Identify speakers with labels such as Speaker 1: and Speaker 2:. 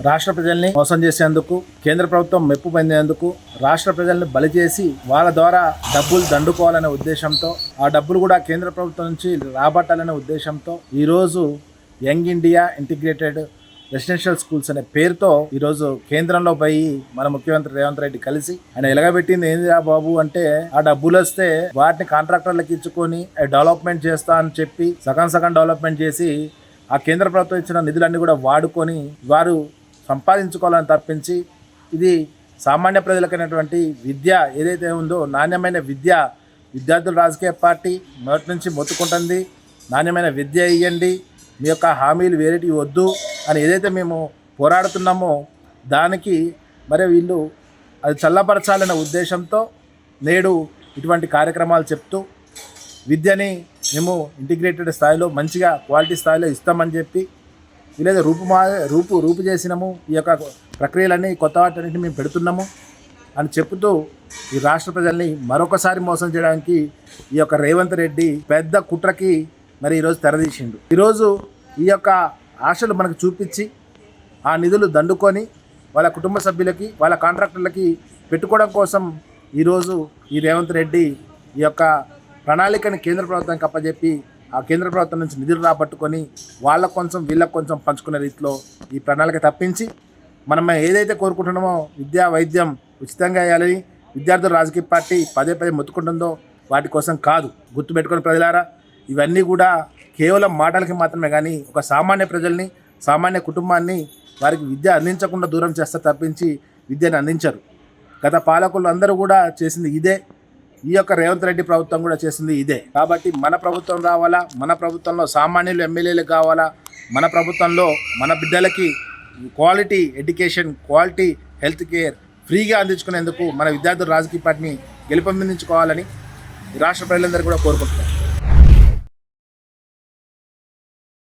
Speaker 1: రాష్ట్ర ప్రజల్ని మోసం చేసేందుకు కేంద్ర ప్రభుత్వం మెప్పు పొందేందుకు రాష్ట్ర ప్రజల్ని బలి చేసి వాళ్ళ ద్వారా డబ్బులు దండుకోవాలనే ఉద్దేశంతో ఆ డబ్బులు కూడా కేంద్ర ప్రభుత్వం నుంచి రాబట్టాలనే ఉద్దేశంతో ఈరోజు young India integrated residential schools అనే పేరుతో ఈరోజు కేంద్రంలో పోయి మన ముఖ్యమంత్రి రేవంత్ రెడ్డి కలిసి ఆయన ఎలగబెట్టింది ఏందిరా బాబు అంటే ఆ డబ్బులు వస్తే వాటిని కాంట్రాక్టర్లకు ఇచ్చుకొని డెవలప్మెంట్ చేస్తా అని చెప్పి సగం సగం డెవలప్మెంట్ చేసి ఆ కేంద్ర ప్రభుత్వం ఇచ్చిన నిధులన్నీ కూడా వాడుకొని వారు సంపాదించుకోవాలని తప్పించి ఇది సామాన్య ప్రజలకైనటువంటి విద్య ఏదైతే ఉందో నాణ్యమైన విద్య విద్యార్థుల రాజకీయ పార్టీ మొదటి నుంచి మొత్తుకుంటుంది. నాణ్యమైన విద్య ఇవ్వండి మీ యొక్క హామీలు వేరేటివి వద్దు అని ఏదైతే మేము పోరాడుతున్నామో దానికి మరి వీళ్ళు అది చల్లపరచాలనే ఉద్దేశంతో నేడు ఇటువంటి కార్యక్రమాలు చెప్తూ విద్యని మేము ఇంటిగ్రేటెడ్ స్థాయిలో మంచిగా క్వాలిటీ స్థాయిలో ఇస్తామని చెప్పి లేదా రూపు మా రూపు రూపు చేసినాము ఈ యొక్క ప్రక్రియలన్నీ కొత్త వాటన్నిటిని మేము పెడుతున్నాము అని చెప్తూ ఈ రాష్ట్ర ప్రజల్ని మరొకసారి మోసం చేయడానికి ఈ యొక్క రేవంత్ రెడ్డి పెద్ద కుట్రకి మరి ఈరోజు తెరదీసిండు. ఈరోజు ఈ యొక్క ఆశలు మనకు చూపించి ఆ నిధులు దండుకొని వాళ్ళ కుటుంబ సభ్యులకి వాళ్ళ కాంట్రాక్టర్లకి పెట్టుకోవడం కోసం ఈరోజు ఈ రేవంత్ రెడ్డి ఈ యొక్క ప్రణాళికని కేంద్ర ప్రభుత్వానికి అప్పచెప్పి ఆ కేంద్ర ప్రభుత్వం నుంచి నిధులు రాబట్టుకొని వాళ్ళకు కొంచెం వీళ్ళకు కొంచెం పంచుకునే రీతిలో ఈ ప్రణాళిక తప్పించి మనం ఏదైతే కోరుకుంటున్నామో విద్యా వైద్యం ఉచితంగా వేయాలని విద్యార్థుల రాజకీయ పార్టీ పదే పదే మొత్తుకుంటుందో వాటి కోసం కాదు. గుర్తుపెట్టుకుని ప్రజలారా ఇవన్నీ కూడా కేవలం మాటలకి మాత్రమే కానీ ఒక సామాన్య ప్రజల్ని సామాన్య కుటుంబాన్ని వారికి విద్య అందించకుండా దూరం చేస్తే తప్పించి విద్యను అందించరు. గత పాలకులు అందరూ కూడా చేసింది ఇదే. ఈ యొక్క రేవంత్ రెడ్డి ప్రభుత్వం కూడా చేసింది ఇదే. కాబట్టి మన ప్రభుత్వం రావాలా? మన ప్రభుత్వంలో సామాన్యులు ఎమ్మెల్యేలు కావాలా? మన ప్రభుత్వంలో మన బిడ్డలకి quality education quality health care ఫ్రీగా అందించుకునేందుకు మన విద్యార్థులు రాజకీయ పార్టీని గెలుపొందించుకోవాలని రాష్ట్ర ప్రజలందరూ కూడా కోరుకుంటున్నారు.